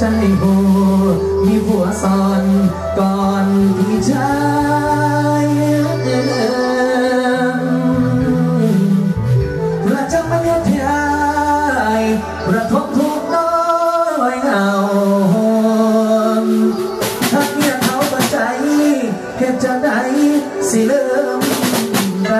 ใจโบมีหัวซ่อนก่อนที่จะประจำประเทศไทยประทบทุกน้อยเหงาถ้าเงียบเขาประใจเหตุจะไหนสิเริ่มไป